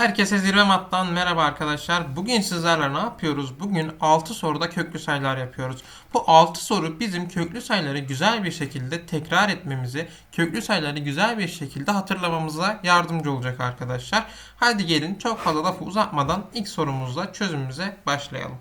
Herkese Zirve Mat'tan merhaba arkadaşlar. Bugün sizlerle ne yapıyoruz? Bugün 6 soruda köklü sayılar yapıyoruz. Bu 6 soru bizim köklü sayıları güzel bir şekilde tekrar etmemizi, köklü sayıları güzel bir şekilde hatırlamamıza yardımcı olacak arkadaşlar. Hadi gelin çok fazla lafı uzatmadan ilk sorumuzla çözümümüze başlayalım.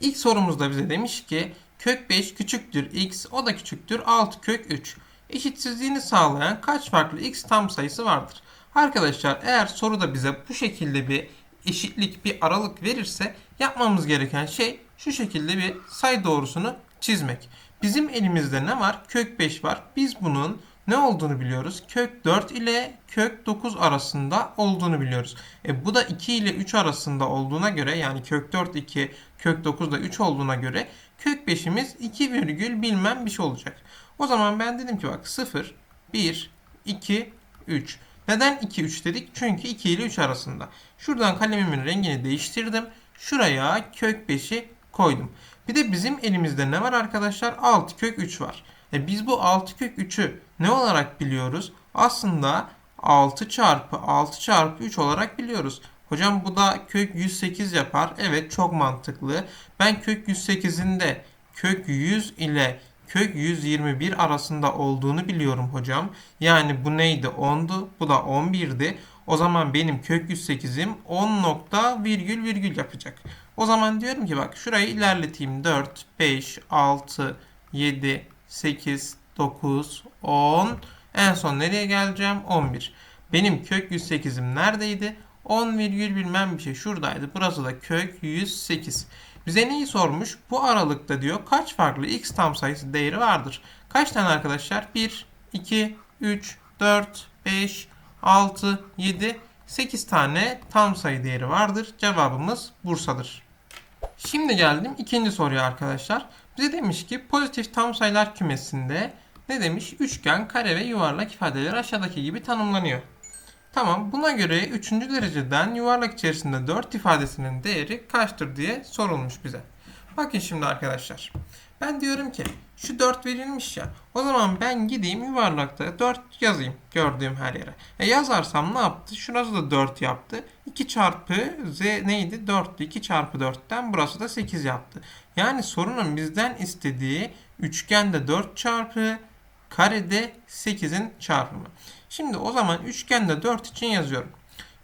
İlk sorumuzda bize demiş ki kök 5 küçüktür x o da küçüktür 6 kök 3. Eşitsizliğini sağlayan kaç farklı x tam sayısı vardır? Arkadaşlar eğer soruda bize bu şekilde bir eşitlik bir aralık verirse yapmamız gereken şey şu şekilde bir sayı doğrusunu çizmek. Bizim elimizde ne var? Kök 5 var. Biz bunun ne olduğunu biliyoruz. Kök 4 ile kök 9 arasında olduğunu biliyoruz. E, bu da 2 ile 3 arasında olduğuna göre yani kök 4 2, kök 9 da 3 olduğuna göre kök 5'imiz 2 virgül bilmem bir şey olacak. O zaman ben dedim ki bak 0, 1, 2, 3. Neden 2, 3 dedik? Çünkü 2 ile 3 arasında. Şuradan kalemimin rengini değiştirdim. Şuraya kök 5'i koydum. Bir de bizim elimizde ne var arkadaşlar? 6 kök 3 var. E biz bu 6 kök 3'ü ne olarak biliyoruz? Aslında 6 çarpı 6 çarpı 3 olarak biliyoruz. Hocam bu da kök 108 yapar. Evet çok mantıklı. Ben kök 108'in de kök 100 ile kök 121 arasında olduğunu biliyorum hocam. Yani bu neydi? 10'du. Bu da 11'di. O zaman benim kök 108'im 10 nokta virgül virgül yapacak. O zaman diyorum ki bak şurayı ilerleteyim. 4, 5, 6, 7, 8, 9, 10. En son nereye geleceğim? 11. Benim kök 108'im neredeydi? 10 virgül bilmem bir şey şuradaydı. Burası da kök 108. Bize neyi sormuş? Bu aralıkta diyor kaç farklı x tam sayısı değeri vardır? Kaç tane arkadaşlar? 1, 2, 3, 4, 5, 6, 7, 8 tane tam sayı değeri vardır. Cevabımız Bursa'dır. Şimdi geldim ikinci soruya arkadaşlar. Bize demiş ki pozitif tam sayılar kümesinde ne demiş? Üçgen, kare ve yuvarlak ifadeler aşağıdaki gibi tanımlanıyor. Tamam buna göre 3. dereceden yuvarlak içerisinde 4 ifadesinin değeri kaçtır diye sorulmuş bize. Bakın şimdi arkadaşlar. Ben diyorum ki şu 4 verilmiş ya. O zaman ben gideyim yuvarlakta 4 yazayım gördüğüm her yere. E yazarsam ne yaptı? Şurası da 4 yaptı. 2 çarpı z neydi? 4'tü. 2 çarpı 4'ten burası da 8 yaptı. Yani sorunun bizden istediği üçgende 4 çarpı karede 8'in çarpımı. Şimdi o zaman üçgende 4 için yazıyorum.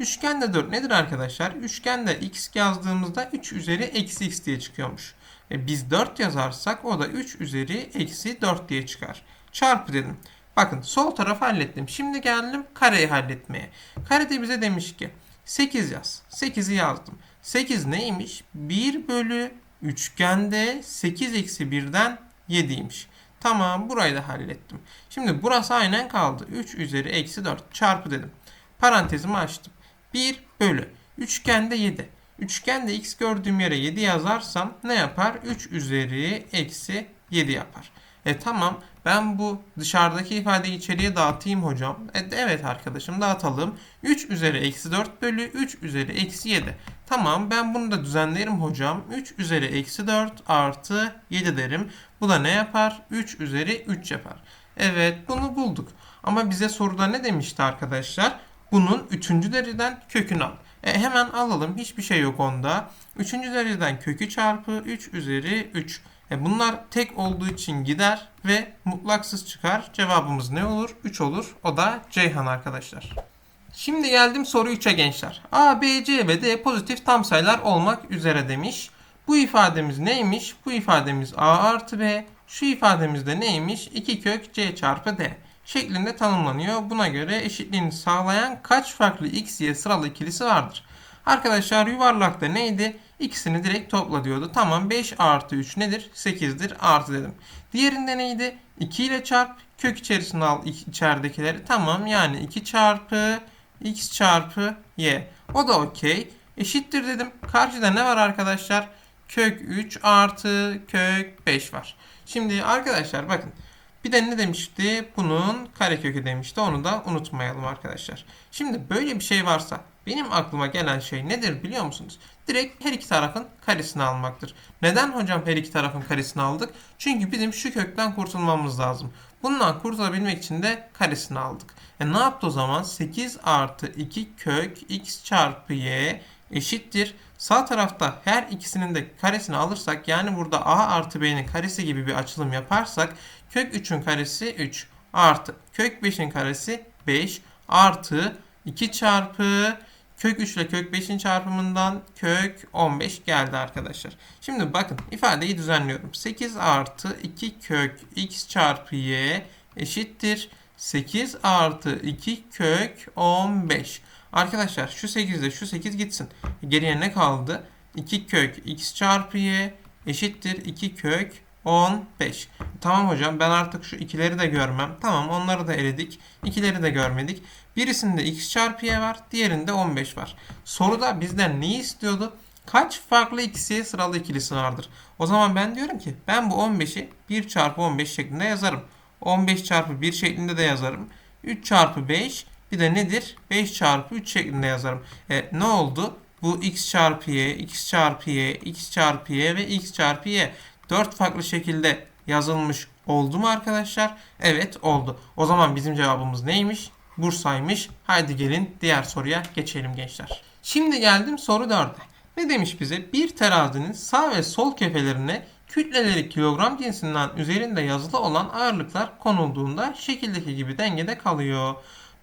Üçgende 4 nedir arkadaşlar? Üçgende x yazdığımızda 3 üzeri eksi x diye çıkıyormuş. E biz 4 yazarsak o da 3 üzeri eksi 4 diye çıkar. Çarpı dedim. Bakın sol tarafı hallettim. Şimdi geldim kareyi halletmeye. Karede bize demiş ki 8 yaz. 8'i yazdım. 8 neymiş? 1 bölü üçgende 8 eksi 1'den 7'ymiş. Tamam burayı da hallettim. Şimdi burası aynen kaldı. 3 üzeri eksi 4 çarpı dedim. Parantezimi açtım. 1 bölü. Üçgende 7. Üçgende x gördüğüm yere 7 yazarsam ne yapar? 3 üzeri eksi 7 yapar. E tamam ben bu dışarıdaki ifadeyi içeriye dağıtayım hocam. E, evet arkadaşım dağıtalım. 3 üzeri eksi 4 bölü 3 üzeri eksi 7. Tamam ben bunu da düzenlerim hocam. 3 üzeri eksi 4 artı 7 derim. Bu da ne yapar? 3 üzeri 3 yapar. Evet bunu bulduk. Ama bize soruda ne demişti arkadaşlar? Bunun 3. dereceden kökünü al. E, hemen alalım. Hiçbir şey yok onda. 3. dereceden kökü çarpı 3 üzeri 3. E, bunlar tek olduğu için gider ve mutlaksız çıkar. Cevabımız ne olur? 3 olur. O da Ceyhan arkadaşlar. Şimdi geldim soru 3'e gençler. A, B, C ve D pozitif tam sayılar olmak üzere demiş. Bu ifademiz neymiş? Bu ifademiz A artı B. Şu ifademiz de neymiş? 2 kök C çarpı D şeklinde tanımlanıyor. Buna göre eşitliğini sağlayan kaç farklı x, y sıralı ikilisi vardır? Arkadaşlar yuvarlakta neydi? İkisini direkt topla diyordu. Tamam 5 artı 3 nedir? 8'dir. Artı dedim. Diğerinde neydi? 2 ile çarp. Kök içerisine al içeridekileri. Tamam yani 2 çarpı x çarpı y. O da okey. Eşittir dedim. Karşıda ne var arkadaşlar? Kök 3 artı kök 5 var. Şimdi arkadaşlar bakın. Bir de ne demişti? Bunun karekökü demişti. Onu da unutmayalım arkadaşlar. Şimdi böyle bir şey varsa benim aklıma gelen şey nedir biliyor musunuz? Direkt her iki tarafın karesini almaktır. Neden hocam her iki tarafın karesini aldık? Çünkü bizim şu kökten kurtulmamız lazım. Bundan kurtulabilmek için de karesini aldık. E ne yaptı o zaman? 8 artı 2 kök x çarpı y eşittir. Sağ tarafta her ikisinin de karesini alırsak yani burada a artı b'nin karesi gibi bir açılım yaparsak kök 3'ün karesi 3 artı kök 5'in karesi 5 artı 2 çarpı kök 3 ile kök 5'in çarpımından kök 15 geldi arkadaşlar. Şimdi bakın ifadeyi düzenliyorum. 8 artı 2 kök x çarpı y eşittir. 8 artı 2 kök 15. Arkadaşlar şu 8 ile şu 8 gitsin. Geriye ne kaldı? 2 kök x çarpı y eşittir 2 kök 15. Tamam hocam ben artık şu ikileri de görmem. Tamam onları da eledik. İkileri de görmedik. Birisinde x çarpı y var. Diğerinde 15 var. Soruda bizden neyi istiyordu? Kaç farklı x'ye sıralı ikilisi vardır? O zaman ben diyorum ki ben bu 15'i 1 çarpı 15 şeklinde yazarım. 15 çarpı 1 şeklinde de yazarım. 3 çarpı 5 bir de nedir? 5 çarpı 3 şeklinde yazarım. E, ne oldu? Bu x çarpı y, x çarpı y, x çarpı y ve x çarpı y. 4 farklı şekilde yazılmış oldu mu arkadaşlar? Evet oldu. O zaman bizim cevabımız neymiş? Bursa'ymış. Haydi gelin diğer soruya geçelim gençler. Şimdi geldim soru 4'e. Ne demiş bize? Bir terazinin sağ ve sol kefelerine kütleleri kilogram cinsinden üzerinde yazılı olan ağırlıklar konulduğunda şekildeki gibi dengede kalıyor.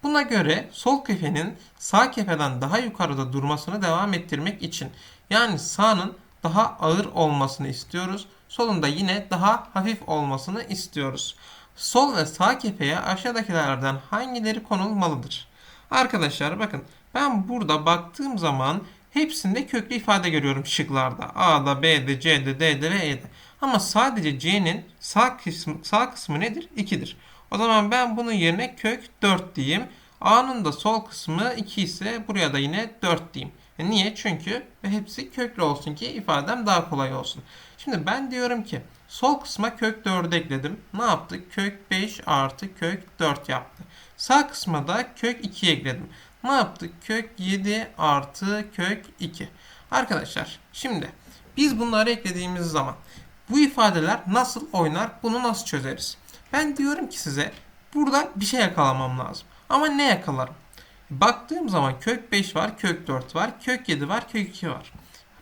Buna göre sol kefenin sağ kefeden daha yukarıda durmasını devam ettirmek için yani sağının daha ağır olmasını istiyoruz. Solun da yine daha hafif olmasını istiyoruz. Sol ve sağ kefeye aşağıdakilerden hangileri konulmalıdır? Arkadaşlar bakın ben burada baktığım zaman hepsinde köklü ifade görüyorum şıklarda. A'da, B'de, C'de, D'de ve E'de. Ama sadece C'nin sağ kısmı, sağ kısmı nedir? 2'dir. O zaman ben bunun yerine kök 4 diyeyim. A'nın da sol kısmı 2 ise buraya da yine 4 diyeyim. E niye? Çünkü hepsi köklü olsun ki ifadem daha kolay olsun. Şimdi ben diyorum ki sol kısma kök 4'ü ekledim. Ne yaptı? Kök 5 artı kök 4 yaptı. Sağ kısma da kök 2 ekledim. Ne yaptı? Kök 7 artı kök 2. Arkadaşlar şimdi biz bunları eklediğimiz zaman bu ifadeler nasıl oynar? Bunu nasıl çözeriz? Ben diyorum ki size burada bir şey yakalamam lazım. Ama ne yakalarım? Baktığım zaman kök 5 var, kök 4 var, kök 7 var, kök 2 var.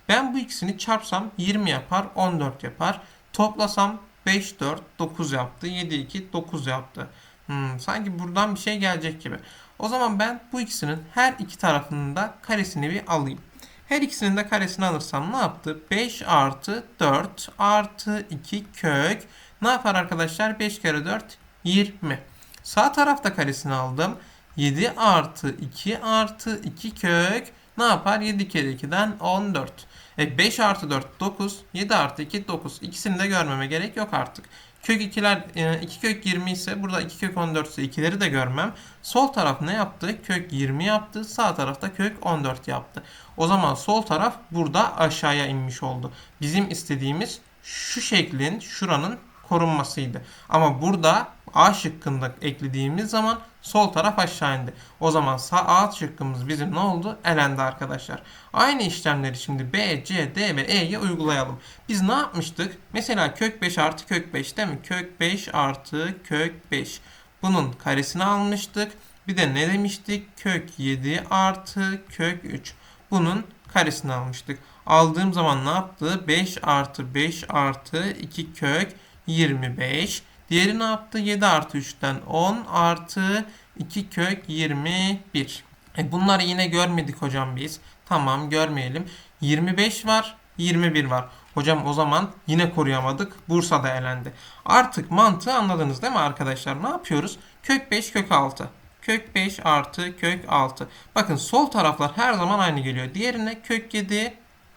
Ben bu ikisini çarpsam 20 yapar, 14 yapar. Toplasam 5, 4, 9 yaptı. 7, 2, 9 yaptı. Hmm, sanki buradan bir şey gelecek gibi. O zaman ben bu ikisinin her iki tarafının da karesini bir alayım. Her ikisinin de karesini alırsam ne yaptı? 5 artı 4 artı 2 kök. Ne yapar arkadaşlar? 5 kere 4 20. Sağ tarafta karesini aldım. 7 artı 2 artı 2 kök ne yapar? 7 kere 2'den 14. E 5 artı 4 9. 7 artı 2 9. İkisini de görmeme gerek yok artık. Kök 2'ler 2 kök 20 ise burada 2 kök 14 ise ikileri de görmem. Sol taraf ne yaptı? Kök 20 yaptı. Sağ tarafta kök 14 yaptı. O zaman sol taraf burada aşağıya inmiş oldu. Bizim istediğimiz şu şeklin şuranın korunmasıydı. Ama burada A şıkkında eklediğimiz zaman sol taraf aşağı indi. O zaman sağ A şıkkımız bizim ne oldu? Elendi arkadaşlar. Aynı işlemleri şimdi B, C, D ve E'ye uygulayalım. Biz ne yapmıştık? Mesela kök 5 artı kök 5 değil mi? Kök 5 artı kök 5. Bunun karesini almıştık. Bir de ne demiştik? Kök 7 artı kök 3. Bunun karesini almıştık. Aldığım zaman ne yaptı? 5 artı 5 artı 2 kök 25. Diğeri ne yaptı? 7 artı 3'ten 10 artı 2 kök 21. E bunları yine görmedik hocam biz. Tamam görmeyelim. 25 var, 21 var. Hocam o zaman yine koruyamadık. Bursa'da elendi. Artık mantığı anladınız değil mi arkadaşlar? Ne yapıyoruz? Kök 5 kök 6. Kök 5 artı kök 6. Bakın sol taraflar her zaman aynı geliyor. Diğerine kök 7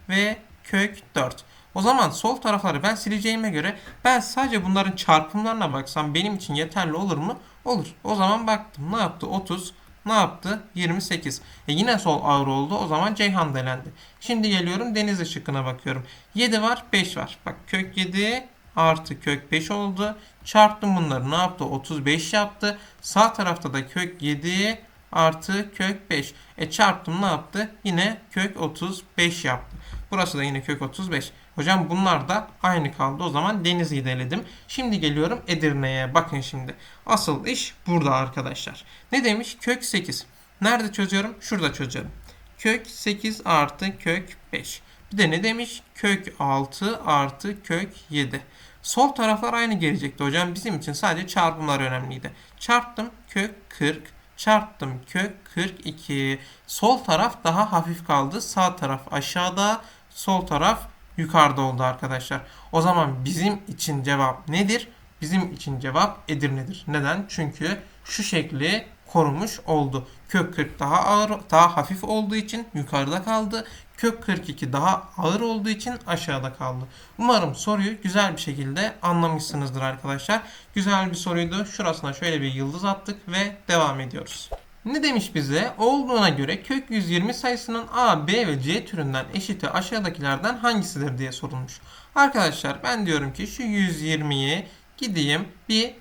ve kök 4. O zaman sol tarafları ben sileceğime göre ben sadece bunların çarpımlarına baksam benim için yeterli olur mu? Olur. O zaman baktım. Ne yaptı? 30. Ne yaptı? 28. E yine sol ağır oldu. O zaman Ceyhan delendi. Şimdi geliyorum Denizli şıkkına bakıyorum. 7 var, 5 var. Bak kök 7 artı kök 5 oldu. Çarptım bunları ne yaptı? 35 yaptı. Sağ tarafta da kök 7 artı kök 5. E çarptım ne yaptı? Yine kök 35 yaptı. Burası da yine kök 35. Hocam bunlar da aynı kaldı. O zaman Denizli'yi de eledim. Şimdi geliyorum Edirne'ye. Bakın şimdi. Asıl iş burada arkadaşlar. Ne demiş? Kök 8. Nerede çözüyorum? Şurada çözüyorum. Kök 8 artı kök 5. Bir de ne demiş? Kök 6 artı kök 7. Sol taraflar aynı gelecekti hocam. Bizim için sadece çarpımlar önemliydi. Çarptım kök 40. Çarptım kök 42. Sol taraf daha hafif kaldı. Sağ taraf aşağıda. Sol taraf yukarıda oldu arkadaşlar. O zaman bizim için cevap nedir? Bizim için cevap Edirne'dir. Neden? Çünkü şu şekli korumuş oldu. Kök 40 daha ağır, daha hafif olduğu için yukarıda kaldı. Kök 42 daha ağır olduğu için aşağıda kaldı. Umarım soruyu güzel bir şekilde anlamışsınızdır arkadaşlar. Güzel bir soruydu. Şurasına şöyle bir yıldız attık ve devam ediyoruz. Ne demiş bize? Olduğuna göre kök 120 sayısının A, B ve C türünden eşiti aşağıdakilerden hangisidir diye sorulmuş. Arkadaşlar ben diyorum ki şu 120'yi gideyim bir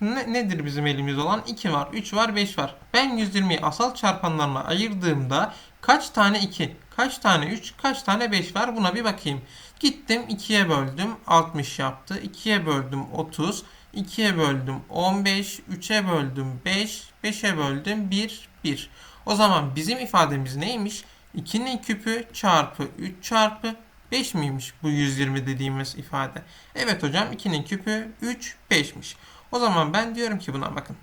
ne, nedir bizim elimizde olan? 2 var, 3 var, 5 var. Ben 120'yi asal çarpanlarına ayırdığımda kaç tane 2, kaç tane 3, kaç tane 5 var buna bir bakayım. Gittim 2'ye böldüm 60 yaptı. 2'ye böldüm 30. 2'ye böldüm 15. 3'e böldüm 5. 5'e böldüm 1. 1. O zaman bizim ifademiz neymiş? 2'nin küpü çarpı 3 çarpı 5 miymiş bu 120 dediğimiz ifade? Evet hocam 2'nin küpü 3 5'miş. O zaman ben diyorum ki buna bakın.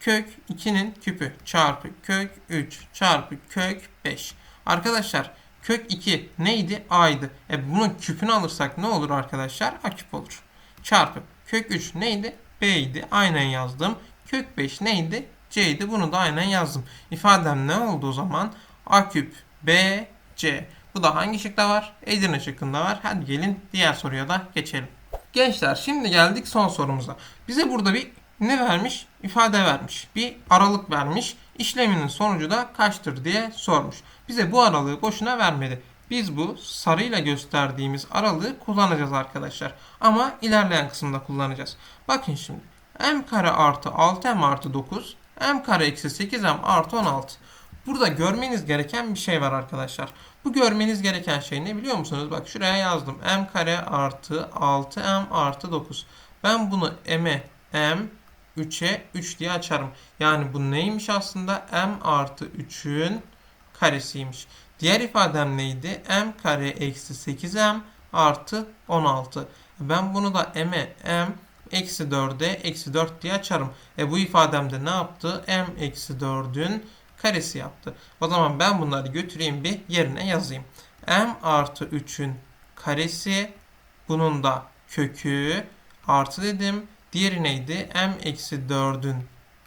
Kök 2'nin küpü çarpı kök 3 çarpı kök 5. Arkadaşlar kök 2 neydi? A'ydı. E bunun küpünü alırsak ne olur arkadaşlar? A küp olur. Çarpı kök 3 neydi? B'ydi. Aynen yazdım. Kök 5 neydi? C'ydi. Bunu da aynen yazdım. İfadem ne oldu o zaman? A küp B C. Bu da hangi şıkta var? Edirne şıkkında var. Hadi gelin diğer soruya da geçelim. Gençler şimdi geldik son sorumuza. Bize burada bir ne vermiş? İfade vermiş. Bir aralık vermiş. İşleminin sonucu da kaçtır diye sormuş. Bize bu aralığı boşuna vermedi. Biz bu sarıyla gösterdiğimiz aralığı kullanacağız arkadaşlar. Ama ilerleyen kısımda kullanacağız. Bakın şimdi. m kare artı 6m artı 9 m kare eksi 8m artı 16. Burada görmeniz gereken bir şey var arkadaşlar. Bu görmeniz gereken şey ne biliyor musunuz? Bak şuraya yazdım. m kare artı 6m artı 9. Ben bunu m'e m 3'e 3 diye açarım. Yani bu neymiş aslında? m artı 3'ün karesiymiş. Diğer ifadem neydi? m kare eksi 8m artı 16. Ben bunu da m'e m eksi 4'e eksi 4 diye açarım. E bu ifademde ne yaptı? m eksi 4'ün karesi yaptı. O zaman ben bunları götüreyim bir yerine yazayım. m artı 3'ün karesi bunun da kökü artı dedim. Diğeri neydi? m eksi 4'ün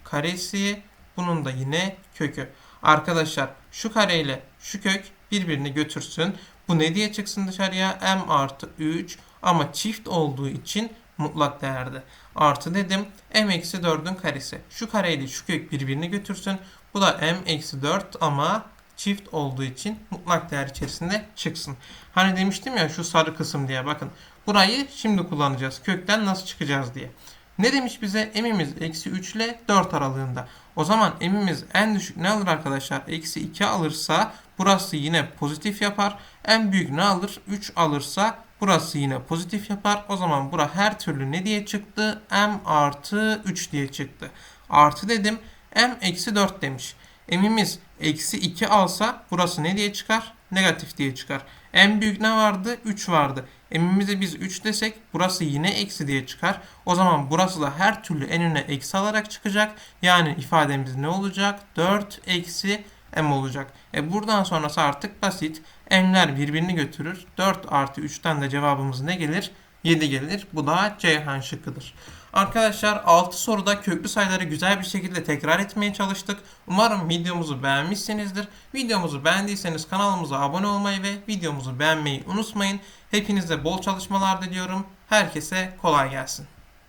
karesi bunun da yine kökü. Arkadaşlar şu kareyle şu kök birbirini götürsün. Bu ne diye çıksın dışarıya? m artı 3 ama çift olduğu için mutlak değerde. Artı dedim m eksi 4'ün karesi. Şu kareyle şu kök birbirini götürsün. Bu da m eksi 4 ama çift olduğu için mutlak değer içerisinde çıksın. Hani demiştim ya şu sarı kısım diye bakın. Burayı şimdi kullanacağız. Kökten nasıl çıkacağız diye. Ne demiş bize? M'imiz eksi 3 ile 4 aralığında. O zaman M'imiz en düşük ne alır arkadaşlar? Eksi 2 alırsa burası yine pozitif yapar. En büyük ne alır? 3 alırsa burası yine pozitif yapar. O zaman bura her türlü ne diye çıktı? M artı 3 diye çıktı. Artı dedim. M eksi 4 demiş. M'imiz eksi 2 alsa burası ne diye çıkar? Negatif diye çıkar. En büyük ne vardı? 3 vardı. M'imize biz 3 desek burası yine eksi diye çıkar. O zaman burası da her türlü en öne eksi alarak çıkacak. Yani ifademiz ne olacak? 4 eksi m olacak. E buradan sonrası artık basit. M'ler birbirini götürür. 4 artı 3'ten de cevabımız ne gelir? 7 gelir. Bu da Ceyhan şıkkıdır. Arkadaşlar 6 soruda köklü sayıları güzel bir şekilde tekrar etmeye çalıştık. Umarım videomuzu beğenmişsinizdir. Videomuzu beğendiyseniz kanalımıza abone olmayı ve videomuzu beğenmeyi unutmayın. Hepinize bol çalışmalar diliyorum. Herkese kolay gelsin.